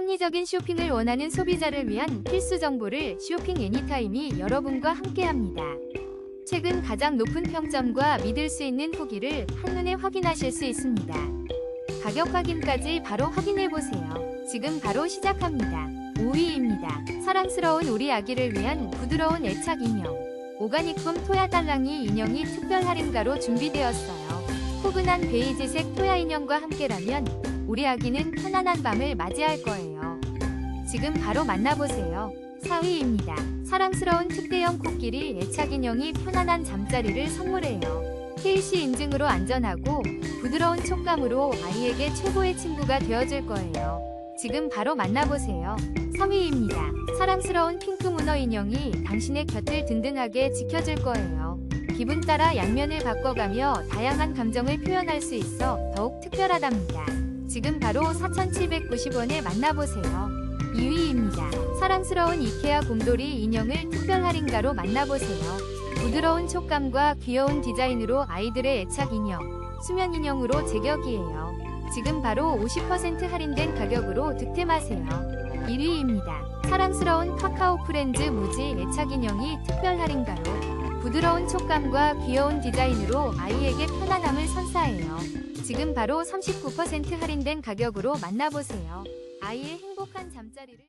합리적인 쇼핑을 원하는 소비자를 위한 필수 정보를 쇼핑 애니타임이 여러분과 함께합니다. 최근 가장 높은 평점과 믿을 수 있는 후기를 한눈에 확인하실 수 있습니다. 가격 확인까지 바로 확인해 보세요. 지금 바로 시작합니다. 5위입니다. 사랑스러운 우리 아기를 위한 부드러운 애착 인형. 오가닉폼 토야 딸랑이 인형이 특별 할인가로 준비되었어요. 포근한 베이지색 토야 인형과 함께라면 우리 아기는 편안한 밤을 맞이할 거예요. 지금 바로 만나보세요. 4위입니다. 사랑스러운 특대형 코끼리 애착 인형이 편안한 잠자리를 선물해요. KC 인증으로 안전하고 부드러운 촉감으로 아이에게 최고의 친구가 되어줄 거예요. 지금 바로 만나보세요. 3위입니다. 사랑스러운 핑크 문어 인형이 당신의 곁을 든든하게 지켜줄 거예요. 기분 따라 양면을 바꿔가며 다양한 감정을 표현할 수 있어 더욱 특별하답니다. 지금 바로 4,790원에 만나보세요. 2위입니다. 사랑스러운 이케아 곰돌이 인형을 특별 할인가로 만나보세요. 부드러운 촉감과 귀여운 디자인으로 아이들의 애착 인형, 수면 인형으로 제격이에요. 지금 바로 50% 할인된 가격으로 득템하세요. 1위입니다. 사랑스러운 카카오 프렌즈 무지 애착 인형이 특별 할인가로 부드러운 촉감과 귀여운 디자인으로 아이에게 편안함을 선사해요. 지금 바로 39% 할인된 가격으로 만나보세요. 아이의 행복한 잠자리를